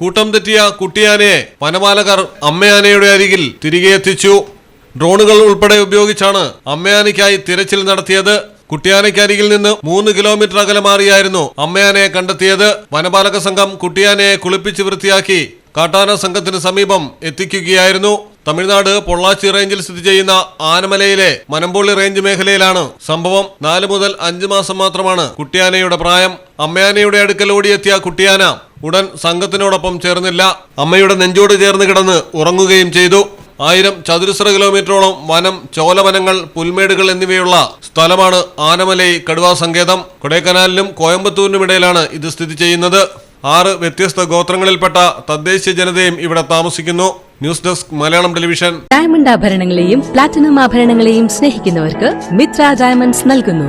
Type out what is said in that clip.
കൂട്ടം തെറ്റിയ കുട്ടിയാനയെ വനപാലകർ അമ്മയാനയുടെ അരികിൽ തിരികെ എത്തിച്ചു. ഡ്രോണുകൾ ഉൾപ്പെടെ ഉപയോഗിച്ചാണ് അമ്മയാനയ്ക്കായി തിരച്ചിൽ നടത്തിയത്. കുട്ടിയാനയ്ക്കരികിൽ നിന്ന് മൂന്ന് കിലോമീറ്റർ അകലെ മാറിയായിരുന്നു അമ്മയാനയെ കണ്ടെത്തിയത്. വനപാലക സംഘം കുട്ടിയാനയെ കുളിപ്പിച്ച് വൃത്തിയാക്കി കാട്ടാന സംഘത്തിന് സമീപം എത്തിക്കുകയായിരുന്നു. തമിഴ്നാട് പൊള്ളാച്ചി റേഞ്ചിൽ സ്ഥിതി ചെയ്യുന്ന ആനമലയിലെ മനമ്പുള്ളി റേഞ്ച് മേഖലയിലാണ് സംഭവം. നാല് മുതൽ അഞ്ച് മാസം മാത്രമാണ് കുട്ടിയാനയുടെ പ്രായം. അമ്മയാനയുടെ അടുക്കൽ ഓടിയെത്തിയ കുട്ടിയാന ഉടൻ സംഘത്തിനോടൊപ്പം ചേർന്നില്ല. അമ്മയുടെ നെഞ്ചോട് ചേർന്ന് കിടന്ന് ഉറങ്ങുകയും ചെയ്തു. ആയിരം ചതുരശ്ര കിലോമീറ്ററോളം വനം ചോലവനങ്ങൾ പുൽമേടുകൾ എന്നിവയുള്ള സ്ഥലമാണ് ആനമലൈ കടുവാ സങ്കേതം. കൊടൈക്കനാലിനും കോയമ്പത്തൂരിനും ഇടയിലാണ് ഇത് സ്ഥിതി ചെയ്യുന്നത്. ആറ് വ്യത്യസ്ത ഗോത്രങ്ങളിൽപ്പെട്ട തദ്ദേശീയ ജനതയും ഇവിടെ താമസിക്കുന്നു. News desk Malayalam television. Diamond ആഭരണങ്ങളെയും platinum ആഭരണങ്ങളെയും സ്നേഹിക്കുന്നവർക്ക് മിത്ര ഡയമണ്ട്സ് നൽകുന്നു.